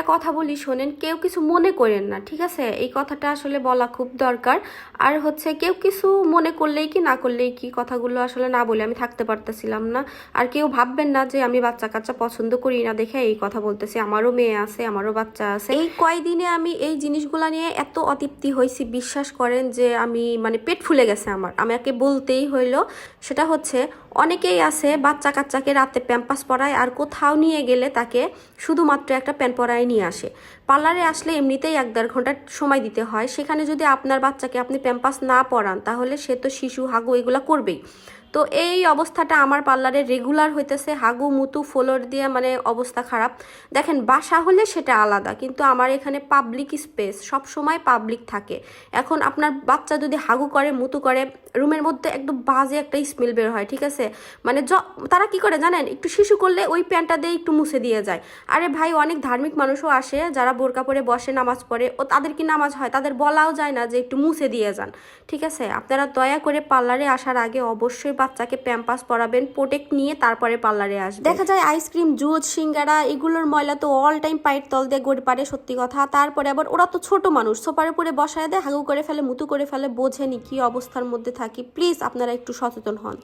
একটা কথা বলি, শোনেন, কেউ কিছু মনে করেন না, ঠিক আছে? এই কথাটা আসলে বলা খুব দরকার। আর হচ্ছে কেউ কিছু মনে করলেই কি, না করলেই কি, কথাগুলো আসলে না বলে আমি থাকতে পারতেছিলাম না। আর কেউ ভাববেন না যে আমি বাচ্চা কাচ্চা পছন্দ করি না, দেখে এই কথা বলতেছি, আমারও মেয়ে আছে, আমারও বাচ্চা আছে। এই কয়দিনে আমি এই জিনিসগুলো নিয়ে এত অতৃপ্তি হয়েছি বিশ্বাস করেন যে আমি মানে পেট ফুলে গেছে আমার। আমাকে বলতেই হইল, সেটা হচ্ছে অনেকেই আছে বাচ্চা কাচ্চাকে রাতে প্যাম্পাস পরায় আর কোথাও নিয়ে গেলে তাকে শুধুমাত্র একটা প্যান পরায় নিয়ে আসে। পার্লারে আসলে এমনিতেই এক দেড় ঘণ্টা সময় দিতে হয়। সেখানে যদি আপনার বাচ্চাকে আপনি প্যাম্পাস না পরান তাহলে সে তো শিশু, হাগু, এগুলো করবেই। তো এই অবস্থাটা আমার পার্লারে রেগুলার হইতেছে, হাগু, মুতু, ফ্লোর দিয়ে মানে অবস্থা খারাপ। দেখেন, বাসা হলে সেটা আলাদা, কিন্তু আমার এখানে পাবলিক স্পেস সব সময় পাবলিক থাকে। এখন আপনার বাচ্চা যদি হাগু করে, মুতু করে, রুমের মধ্যে একদম বাজে একটা স্মেল বের হয়, ঠিক আছে? মানে য, তারা কি করে জানেন? একটু শিশু করলে ওই প্যান্টটা দিয়ে একটু মুছে দিয়ে যায়। আরে ভাই, অনেক ধার্মিক মানুষও আসে, যারা বোরকা পরে বসে, নামাজ পড়ে, ও তাদের কি নামাজ হয়? তাদের বলাও যায় না যে একটু মুছে দিয়ে যান, ঠিক আছে? আপনারা দয়া করে পার্লারে আসার আগে অবশ্যই বাচ্চাকে প্যাম্পাস পরাবেন, প্রোটেক্ট নিয়ে তারপরে পার্লারে আসবেন দেখা যায় আইসক্রিম জুজ সিঙ্গারা, এগুলোর ময়লা তো অল টাইম পায়ের তল দিয়ে গড়ে পারে, সত্যি কথা। তারপরে আবার ওরা তো ছোট মানুষ সোপার উপরে বসায় দেয়, হাগু করে ফেলে, মুতু করে ফেলে, বোঝেনি কি অবস্থার মধ্যে থাকি। প্লিজ আপনারা একটু সচেতন হন।